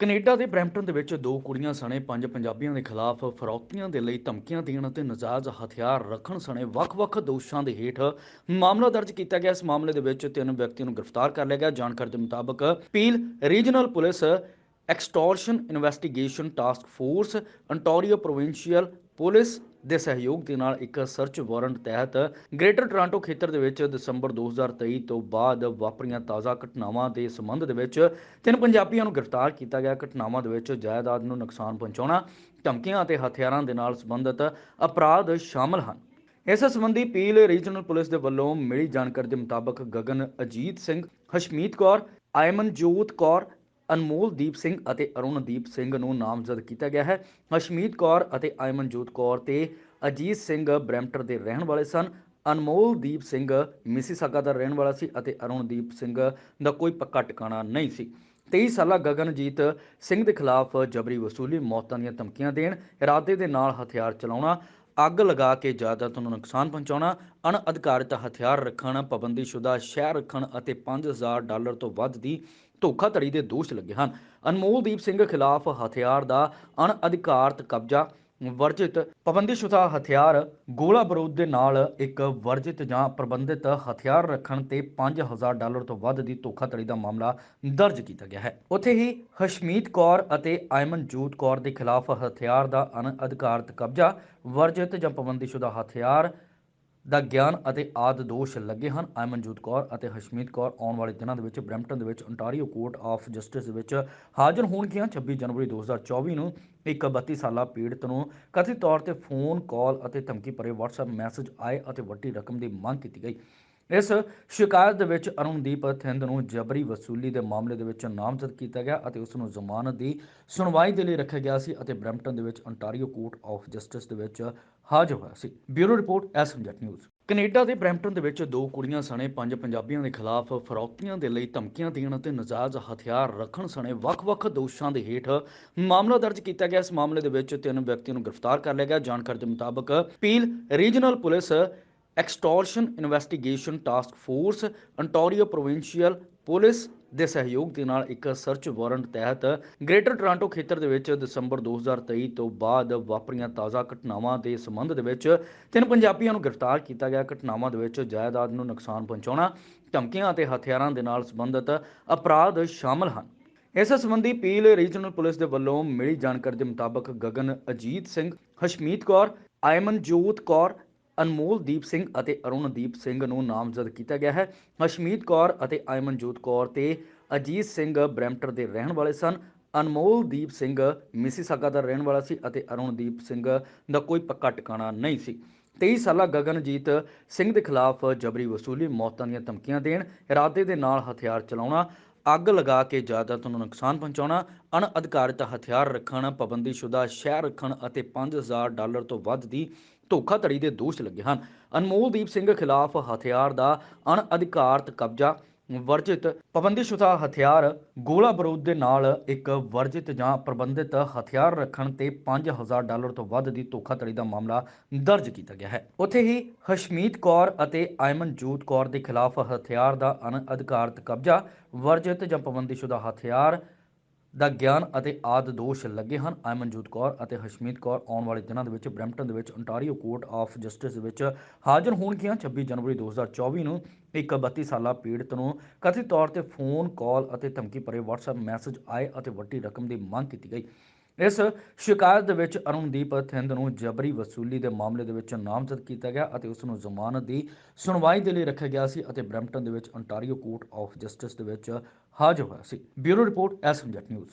Canada ਦੇ Brampton ਦੇ ਵਿੱਚ ਦੋ ਕੁੜੀਆਂ ਸਣੇ, ਪੰਜ ਪੰਜਾਬੀਆਂ ਦੇ ਖਿਲਾਫ ਫਰੌਤੀਆਂ ਦੇ ਲਈ ਧਮਕੀਆਂ ਦੇਣ ਅਤੇ ਨਜਾਇਜ਼ ਹਥਿਆਰ ਰੱਖਣ ਸਣੇ ਵੱਖ-ਵੱਖ ਦੋਸ਼ਾਂ ਦੇ ਹੇਠ ਮਾਮਲਾ ਦਰਜ ਕੀਤਾ ਗਿਆ। ਇਸ ਮਾਮਲੇ ਦੇ ਵਿੱਚ ਤਿੰਨ ਵਿਅਕਤੀਆਂ ਨੂੰ ਗ੍ਰਿਫਤਾਰ ਕਰ ਲਿਆ ਗਿਆ। ਜਾਣਕਾਰੀ ਦੇ ਮੁਤਾਬਕ Peel regional police extortion investigation task force, Ontario provincial police ਦੇ ਸਹਿਯੋਗ ਦੇ ਨਾਲ ਇੱਕ ਸਰਚ ਵਾਰੰਟ ਤਹਿਤ ਗ੍ਰੇਟਰ ਟੋਰਾਂਟੋ ਖੇਤਰ ਦੇ ਵਿੱਚ ਦਸੰਬਰ 2023 ਤੋਂ ਬਾਅਦ ਵਾਪਰੀਆਂ ਤਾਜ਼ਾ ਘਟਨਾਵਾਂ ਦੇ ਸੰਬੰਧ ਦੇ ਵਿੱਚ ਤਿੰਨ ਪੰਜਾਬੀਆਂ ਨੂੰ ਗ੍ਰਿਫਤਾਰ ਕੀਤਾ ਗਿਆ। ਘਟਨਾਵਾਂ ਦੇ ਵਿੱਚ ਜਾਇਦਾਦ ਨੂੰ ਨੁਕਸਾਨ ਪਹੁੰਚਾਉਣਾ, ਧਮਕੀਆਂ ਅਤੇ ਹਥਿਆਰਾਂ ਦੇ ਨਾਲ ਸੰਬੰਧਿਤ ਅਪਰਾਧ ਸ਼ਾਮਲ ਹਨ। ਇਸ ਸੰਬੰਧੀ ਪੀਲ ਰੀਜਨਲ ਪੁਲਿਸ ਦੇ ਵੱਲੋਂ ਮਿਲੀ ਜਾਣਕਾਰੀ ਦੇ ਮੁਤਾਬਕ ਗਗਨ ਅਜੀਤ ਸਿੰਘ, ਹਸ਼ਮੀਤ ਕੌਰ, ਆਇਮਨਜੋਤ ਕੌਰ ਅਨਮੋਲਦੀਪ ਸਿੰਘ ਅਤੇ ਅਰੁਣਦੀਪ ਸਿੰਘ ਨੂੰ ਨਾਮਜ਼ਦ ਕੀਤਾ ਗਿਆ ਹੈ। ਹਸ਼ਮੀਤ ਕੌਰ ਅਤੇ ਆਇਮਨਜੋਤ ਕੌਰ ਤੇ ਅਜੀਤ ਸਿੰਘ ਬ੍ਰੈਂਪਟਨ ਦੇ ਰਹਿਣ ਵਾਲੇ ਸਨ। ਅਨਮੋਲਦੀਪ ਸਿੰਘ ਮਿਸੀਸਾਗਾ ਦਾ ਰਹਿਣ ਵਾਲਾ ਸੀ ਅਤੇ ਅਰੁਣਦੀਪ ਸਿੰਘ ਦਾ ਕੋਈ ਪੱਕਾ ਟਿਕਾਣਾ ਨਹੀਂ ਸੀ। 23 ਸਾਲਾ ਗਗਨਜੀਤ ਸਿੰਘ ਦੇ ਖਿਲਾਫ ਜਬਰੀ ਵਸੂਲੀ ਮੌਤਾਂ ਦੀਆਂ ਧਮਕੀਆਂ ਦੇਣ, ਇਰਾਦੇ ਦੇ ਨਾਲ ਹਥਿਆਰ ਚਲਾਉਣਾ ਅੱਗ ਲਗਾ ਕੇ ਜਾਇਦਾਦ ਨੂੰ ਨੁਕਸਾਨ ਪਹੁੰਚਾਉਣਾ, ਅਣਅਧਿਕਾਰਤ ਹਥਿਆਰ ਰੱਖਣ, ਪਾਬੰਦੀਸ਼ੁਦਾ ਸ਼ਹਿਰ ਰੱਖਣ ਅਤੇ 5000 ਡਾਲਰ ਤੋਂ ਵੱਧ ਦੀ ਧੋਖਾਧੜੀ ਦੇ ਦੋਸ਼ ਲੱਗੇ ਹਨ। ਅਨਮੋਲਦੀਪ ਸਿੰਘ ਖਿਲਾਫ ਹਥਿਆਰ ਦਾ ਅਣਅਧਿਕਾਰਤ ਕਬਜ਼ਾ ਵਰਜਿਤ ਪਾਬੰਦੀਸ਼ੁਦਾ ਹਥਿਆਰ ਗੋਲਾ ਬਰੂਦ ਦੇ ਨਾਲ ਇੱਕ ਵਰਜਿਤ ਜਾਂ ਪ੍ਰਬੰਧਿਤ ਹਥਿਆਰ ਰੱਖਣ ਤੇ 5000 ਡਾਲਰ ਤੋਂ ਵੱਧ ਦੀ ਧੋਖਾਧੜੀ ਦਾ ਮਾਮਲਾ ਦਰਜ ਕੀਤਾ ਗਿਆ ਹੈ। ਉੱਥੇ ਹੀ ਹਸ਼ਮੀਤ ਕੌਰ ਅਤੇ ਆਇਮਨਜੋਤ ਕੌਰ ਦੇ ਖਿਲਾਫ ਹਥਿਆਰ ਦਾ ਅਣਅਧਿਕਾਰਤ ਕਬਜ਼ਾ ਵਰਜਿਤ ਜਾਂ ਪਾਬੰਦੀਸ਼ੁਦਾ ਹਥਿਆਰ ਦਾ ਗਿਆਨ ਅਤੇ ਆਦ ਦੋਸ਼ ਲੱਗੇ ਹਨ। ਅਮਨਜੋਤ ਕੌਰ ਅਤੇ ਹਸ਼ਮੀਤ ਕੌਰ ਆਉਣ ਵਾਲੇ ਦਿਨਾਂ ਦੇ ਵਿੱਚ ਬਰੈਂਪਟਨ ਦੇ ਵਿੱਚ ontario ਕੋਰਟ ਆਫ ਜਸਟਿਸ ਦੇ ਵਿੱਚ ਹਾਜ਼ਰ ਹੋਣਗੀਆਂ। 26 ਜਨਵਰੀ 2024 ਨੂੰ ਇੱਕ 32 ਸਾਲਾ ਪੀੜਤ ਨੂੰ ਕਥਿਤ ਤੌਰ ਤੇ ਫੋਨ ਕਾਲ ਅਤੇ ਧਮਕੀ ਭਰੇ WhatsApp ਮੈਸੇਜ ਆਏ ਅਤੇ ਵੱਡੀ ਰਕਮ ਦੀ ਮੰਗ ਕੀਤੀ ਗਈ। ਇਸ ਸ਼ਿਕਾਇਤ ਦੇ ਵਿੱਚ ਅਰੁਣਦੀਪ ਥਿੰਦ ਨੂੰ ਜਬਰੀ ਵਸੂਲੀ ਦੇ ਮਾਮਲੇ ਦੇ ਵਿੱਚ ਨਾਮਜ਼ਦ ਕੀਤਾ ਗਿਆ ਅਤੇ ਉਸ ਨੂੰ ਜ਼ਮਾਨਤ ਦੀ ਸੁਣਵਾਈ ਦੇ ਲਈ ਰੱਖਿਆ ਗਿਆ ਸੀ ਅਤੇ ਬ੍ਰੈਂਪਟਨ ਦੇ ਵਿੱਚ ਅੰਟਾਰੀਓ ਕੋਰਟ ਆਫ ਜਸਟਿਸ ਦੇ ਵਿੱਚ ਹਾਜ਼ਰ ਹੋਇਆ ਸੀ। ਬਿਊਰੋ ਰਿਪੋਰਟ, ਐਸਐਮਜੈਟ ਨਿਊਜ਼। ਕੈਨੇਡਾ ਦੇ ਬਰੈਂਪਟਨ ਦੇ ਵਿੱਚ ਦੋ ਕੁੜੀਆਂ ਸਣੇ ਪੰਜ ਪੰਜਾਬੀਆਂ ਦੇ ਖਿਲਾਫ ਫਰੌਤੀਆਂ ਦੇ ਲਈ ਧਮਕੀਆਂ ਦੇਣ ਅਤੇ ਨਜਾਇਜ਼ ਹਥਿਆਰ ਰੱਖਣ ਸਣੇ ਵੱਖ-ਵੱਖ ਦੋਸ਼ਾਂ ਦੇ ਹੇਠ ਮਾਮਲਾ ਦਰਜ ਕੀਤਾ ਗਿਆ। ਇਸ ਮਾਮਲੇ ਦੇ ਵਿੱਚ ਤਿੰਨ ਵਿਅਕਤੀਆਂ ਨੂੰ ਗ੍ਰਿਫਤਾਰ ਕਰ ਲਿਆ ਗਿਆ। ਜਾਣਕਾਰੀ ਦੇ ਮੁਤਾਬਕ, Peel regional police extortion investigation task force Ontario provincial police ਦੇ ਸਹਿਯੋਗ ਦੇ ਨਾਲ ਇੱਕ ਸਰਚ ਵਾਰੰਟ ਤਹਿਤ ਗ੍ਰੇਟਰ ਟੋਰਾਂਟੋ ਖੇਤਰ ਦੇ ਵਿੱਚ ਦਸੰਬਰ 2023 ਤੋਂ ਬਾਅਦ ਵਾਪਰੀਆਂ ਤਾਜ਼ਾ ਘਟਨਾਵਾਂ ਦੇ ਸੰਬੰਧ ਦੇ ਵਿੱਚ ਤਿੰਨ ਪੰਜਾਬੀਆਂ ਨੂੰ ਗ੍ਰਿਫਤਾਰ ਕੀਤਾ ਗਿਆ। ਘਟਨਾਵਾਂ ਦੇ ਵਿੱਚ ਜਾਇਦਾਦ ਨੂੰ ਨੁਕਸਾਨ ਪਹੁੰਚਾਉਣਾ, ਧਮਕੀਆਂ ਅਤੇ ਹਥਿਆਰਾਂ ਦੇ ਨਾਲ ਸੰਬੰਧਿਤ ਅਪਰਾਧ ਸ਼ਾਮਲ ਹਨ। ਇਸ ਸੰਬੰਧੀ ਪੀਲ ਰੀਜਨਲ ਪੁਲਿਸ ਦੇ ਵੱਲੋਂ ਮਿਲੀ ਜਾਣਕਾਰੀ ਦੇ ਮੁਤਾਬਕ ਗਗਨ ਅਜੀਤ ਸਿੰਘ, ਹਸ਼ਮੀਤ ਕੌਰ, ਆਇਮਨਜੋਤ ਕੌਰ ਅਨਮੋਲਦੀਪ ਸਿੰਘ ਅਤੇ ਅਰੁਣਦੀਪ ਸਿੰਘ ਨੂੰ ਨਾਮਜ਼ਦ ਕੀਤਾ ਗਿਆ ਹੈ। ਹਸ਼ਮੀਤ ਕੌਰ ਅਤੇ ਆਇਮਨਜੋਤ ਕੌਰ ਤੇ ਅਜੀਤ ਸਿੰਘ ਬ੍ਰੈਂਪਟਨ ਦੇ ਰਹਿਣ ਵਾਲੇ ਸਨ। ਅਨਮੋਲਦੀਪ ਸਿੰਘ ਮਿਸੀਸਾਗਾ ਦਾ ਰਹਿਣ ਵਾਲਾ ਸੀ ਅਤੇ ਅਰੁਣਦੀਪ ਸਿੰਘ ਦਾ ਕੋਈ ਪੱਕਾ ਟਿਕਾਣਾ ਨਹੀਂ ਸੀ। 23 ਸਾਲਾ ਗਗਨਜੀਤ ਸਿੰਘ ਦੇ ਖਿਲਾਫ ਜਬਰੀ ਵਸੂਲੀ ਮੌਤਾਂ ਦੀਆਂ ਧਮਕੀਆਂ ਦੇਣ, ਇਰਾਦੇ ਦੇ ਨਾਲ ਹਥਿਆਰ ਚਲਾਉਣਾ ਅੱਗ ਲਗਾ ਕੇ ਜਾਇਦਾਦ ਨੂੰ ਨੁਕਸਾਨ ਪਹੁੰਚਾਉਣਾ, ਅਣਅਧਿਕਾਰਤ ਹਥਿਆਰ ਰੱਖਣ, ਪਾਬੰਦੀਸ਼ੁਦਾ ਸ਼ਹਿਰ ਰੱਖਣ ਅਤੇ 5000 ਡਾਲਰ ਤੋਂ ਵੱਧ ਦੀ ਧੋਖਾਧੜੀ ਦੇ ਦੋਸ਼ ਲੱਗੇ ਹਨ। ਅਨਮੋਲਦੀਪ ਸਿੰਘ ਖਿਲਾਫ ਹਥਿਆਰ ਦਾ ਅਣਅਧਿਕਾਰਤ ਕਬਜ਼ਾ ਵਰਜਿਤ ਪਾਬੰਦੀਸ਼ੁਦਾ ਹਥਿਆਰ ਗੋਲਾ ਬਰੂਦ ਦੇ ਨਾਲ ਇੱਕ ਵਰਜਿਤ ਜਾਂ ਪ੍ਰਬੰਧਿਤ ਹਥਿਆਰ ਰੱਖਣ ਤੇ 5000 ਡਾਲਰ ਤੋਂ ਵੱਧ ਦੀ ਧੋਖਾਧੜੀ ਦਾ ਮਾਮਲਾ ਦਰਜ ਕੀਤਾ ਗਿਆ ਹੈ। ਉੱਥੇ ਹੀ ਹਸ਼ਮੀਤ ਕੌਰ ਅਤੇ ਆਇਮਨਜੋਤ ਕੌਰ ਦੇ ਖਿਲਾਫ ਹਥਿਆਰ ਦਾ ਅਣਅਧਿਕਾਰਤ ਕਬਜ਼ਾ ਵਰਜਿਤ ਜਾਂ ਪਾਬੰਦੀਸ਼ੁਦਾ ਹਥਿਆਰ ਦਾ ਗਿਆਨ ਅਤੇ ਆਦ ਦੋਸ਼ ਲੱਗੇ ਹਨ। ਅਮਨਜੋਤ ਕੌਰ ਅਤੇ ਹਸ਼ਮੀਤ ਕੌਰ ਆਉਣ ਵਾਲੇ ਦਿਨਾਂ ਦੇ ਵਿੱਚ ਬਰੈਂਪਟਨ ਦੇ ਵਿੱਚ ontario ਕੋਰਟ ਆਫ ਜਸਟਿਸ ਦੇ ਵਿੱਚ ਹਾਜ਼ਰ ਹੋਣਗੀਆਂ। 26 ਜਨਵਰੀ 2024 ਨੂੰ ਇੱਕ 32 ਸਾਲਾ ਪੀੜਤ ਨੂੰ ਕਥਿਤ ਤੌਰ ਤੇ ਫੋਨ ਕਾਲ ਅਤੇ ਧਮਕੀ ਭਰੇ WhatsApp ਮੈਸੇਜ ਆਏ ਅਤੇ ਵੱਡੀ ਰਕਮ ਦੀ ਮੰਗ ਕੀਤੀ ਗਈ। ਇਸ ਸ਼ਿਕਾਇਤ ਦੇ ਵਿੱਚ ਅਰੁਣਦੀਪ ਥਿੰਦ ਨੂੰ ਜਬਰੀ ਵਸੂਲੀ ਦੇ ਮਾਮਲੇ ਦੇ ਵਿੱਚ ਨਾਮਜ਼ਦ ਕੀਤਾ ਗਿਆ ਅਤੇ ਉਸ ਨੂੰ ਜ਼ਮਾਨਤ ਦੀ ਸੁਣਵਾਈ ਦੇ ਲਈ ਰੱਖਿਆ ਗਿਆ ਸੀ ਅਤੇ ਬਰੈਂਪਟਨ ਦੇ ਵਿੱਚ ਅੰਟਾਰੀਓ ਕੋਰਟ ਆਫ ਜਸਟਿਸ ਦੇ ਵਿੱਚ ਹਾਜ਼ਰ ਹੋਇਆ ਸੀ। ਬਿਊਰੋ ਰਿਪੋਰਟ ਐਸਐਮਜੈਟ ਨਿਊਜ਼।